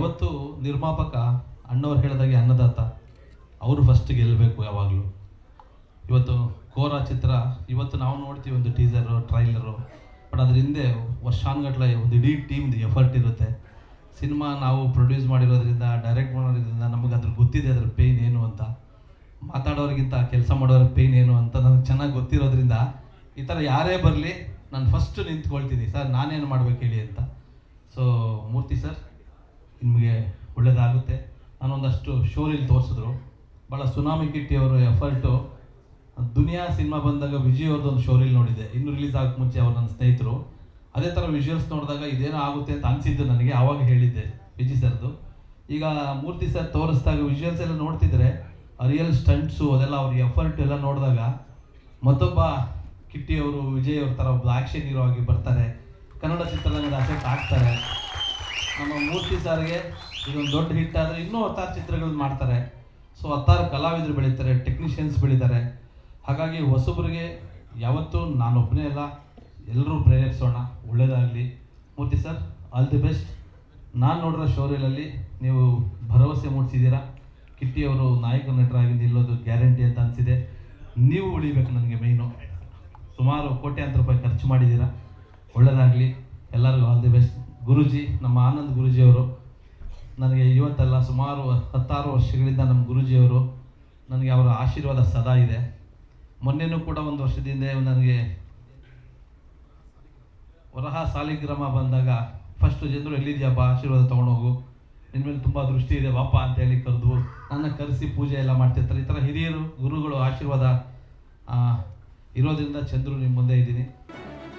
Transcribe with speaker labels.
Speaker 1: ಯಾವತ್ತು ನಿರ್ಮಾಪಕ ಅಣ್ಣವ್ರು ಹೇಳಿದಾಗೆ ಅನ್ನದಾತ, ಅವರು ಫಸ್ಟ್ ಗೆಲ್ಲಬೇಕು ಯಾವಾಗಲೂ. ಇವತ್ತು ಕೋರ ಚಿತ್ರ, ಇವತ್ತು ನಾವು ನೋಡ್ತೀವಿ ಒಂದು ಟೀಸರು ಟ್ರೈಲರು ಬಟ್ ಅದ್ರ ಹಿಂದೆ ವರ್ಷಾನುಗಟ್ಲೆ ಒಂದು ಇಡೀ ಟೀಮ್ದು ಎಫರ್ಟ್ ಇರುತ್ತೆ. ಸಿನಿಮಾ ನಾವು ಪ್ರೊಡ್ಯೂಸ್ ಮಾಡಿರೋದ್ರಿಂದ ಡೈರೆಕ್ಟ್ ಮಾಡೋದ್ರಿಂದ ನಮಗೆ ಅದ್ರ ಗೊತ್ತಿದೆ, ಅದ್ರ ಪೇಯ್ನ್ ಏನು ಅಂತ. ಮಾತಾಡೋರಿಗಿಂತ ಕೆಲಸ ಮಾಡೋರ ಪೇಯ್ನ್ ಏನು ಅಂತ ನನಗೆ ಚೆನ್ನಾಗಿ ಗೊತ್ತಿರೋದ್ರಿಂದ ಈ ಥರ ಯಾರೇ ಬರಲಿ, ನಾನು ಫಸ್ಟ್ ನಿಂತ್ಕೊಳ್ತೀನಿ. ಸರ್, ನಾನೇನು ಮಾಡ್ಬೇಕು ಹೇಳಿ ಅಂತ. So Murthy sir. ನಿಮಗೆ ಒಳ್ಳೆಯದಾಗುತ್ತೆ ನಾನೊಂದಷ್ಟು ಶೋರಿಲಿ ತೋರಿಸಿದ್ರು. ಭಾಳ ಸುನಾಮಿ ಕಿಟ್ಟಿ ಅವರ, ಎಫರ್ಟು. ದುನಿಯಾ ಸಿನಿಮಾ ಬಂದಾಗ ವಿಜಯ್ ಅವ್ರದ್ದೊಂದು ಶೋರಿಲ್ ನೋಡಿದೆ. ಇನ್ನು ರಿಲೀಸ್ ಆಗಕ್ಕೆ ಮುಂಚೆ ಅವ್ರು ನನ್ನ ಸ್ನೇಹಿತರು. ಅದೇ ಥರ ವಿಜುವಲ್ಸ್ ನೋಡಿದಾಗ ಇದೇನೋ ಆಗುತ್ತೆ ಅಂತ ಅನಿಸಿದ್ದು ನನಗೆ ಆವಾಗ ಹೇಳಿದ್ದೆ ವಿಜಯ್ ಸರ್ದು. ಈಗ ಮೂರ್ತಿ ಸರ್ ತೋರಿಸಿದಾಗ ವಿಜುವಲ್ಸ್ ಎಲ್ಲ ನೋಡ್ತಿದ್ರೆ ರಿಯಲ್ ಸ್ಟಂಟ್ಸು ಅದೆಲ್ಲ ಅವ್ರ ಎಫರ್ಟ್ ಎಲ್ಲ ನೋಡಿದಾಗ ಮತ್ತೊಬ್ಬ ಕಿಟ್ಟಿ ಅವರು, ವಿಜಯ್ ಅವ್ರ ಥರ ಒಬ್ಬ ಆ್ಯಕ್ಷನ್ ಹೀರೋ ಆಗಿ ಬರ್ತಾರೆ. ಕನ್ನಡ ಚಿತ್ರರಂಗದ ಅಸೆಟ್ ಆಗ್ತಾರೆ. ನಮ್ಮ ಮೂರ್ತಿ ಸಾರಿಗೆ ಇದೊಂದು ದೊಡ್ಡ ಹಿಟ್ ಆದರೆ ಇನ್ನೂ ಹತ್ತಾರು ಚಿತ್ರಗಳನ್ನ ಮಾಡ್ತಾರೆ. ಸೊ ಹತ್ತಾರು ಕಲಾವಿದರು ಬೆಳೀತಾರೆ ಟೆಕ್ನಿಷಿಯನ್ಸ್ ಬೆಳೀತಾರೆ. ಹಾಗಾಗಿ ಹೊಸಬರಿಗೆ ಯಾವತ್ತೂ ನಾನೊಬ್ಬನೇ ಅಲ್ಲ ಎಲ್ಲರೂ ಪ್ರೇರೇಪಿಸೋಣ. ಒಳ್ಳೇದಾಗಲಿ. Murthy sir all the best ನಾನು ನೋಡಿರೋ ಶೋರೀಲಲ್ಲಿ ನೀವು ಭರವಸೆ ಮೂಡಿಸಿದ್ದೀರಾ? ಕಿಟ್ಟಿ ಅವರು ನಾಯಕ ನಟರಾಗಿ ನಿಲ್ಲೋದು ಗ್ಯಾರಂಟಿ ಅಂತ ಅನಿಸಿದೆ. ನೀವು ಉಳಿಬೇಕು ನನಗೆ ಮೈನು ಸುಮಾರು ಕೋಟ್ಯಾಂತರ ರೂಪಾಯಿ ಖರ್ಚು ಮಾಡಿದ್ದೀರಾ? ಒಳ್ಳೆಯದಾಗಲಿ ಎಲ್ಲರಿಗೂ ಆಲ್ ದಿ ಬೆಸ್ಟ್ ಗುರುಜಿ, ನಮ್ಮ ಆನಂದ್ ಗುರುಜಿಯವರು, ನನಗೆ ಇವತ್ತೆಲ್ಲ ಸುಮಾರು ಹತ್ತಾರು ವರ್ಷಗಳಿಂದ ನಮ್ಮ ಗುರುಜಿಯವರು ನನಗೆ ಅವರ ಆಶೀರ್ವಾದ ಸದಾ ಇದೆ. ಮೊನ್ನೆನೂ ಕೂಡ ಒಂದು ವರ್ಷದಿಂದ ನನಗೆ ವರಹ ಸಾಲಿಗ್ರಾಮ ಬಂದಾಗ ಫಸ್ಟ್ ಜನರು ಎಲ್ಲಿದೆಯಪ್ಪ ಆಶೀರ್ವಾದ ತೊಗೊಂಡೋಗು ನಿನ್ನ ಮೇಲೆ ತುಂಬ ದೃಷ್ಟಿ ಇದೆ ಬಾಪ ಅಂತ ಹೇಳಿ ಕರೆದು ನನ್ನ ಕರೆಸಿ ಪೂಜೆ ಎಲ್ಲ ಮಾಡ್ತಿರ್ತಾರೆ. ಈ ಥರ ಹಿರಿಯರು, ಗುರುಗಳು ಆಶೀರ್ವಾದ ಇರೋದ್ರಿಂದ ಚಂದ್ರು ನಿಮ್ಮ ಮುಂದೆ ಇದ್ದೀನಿ.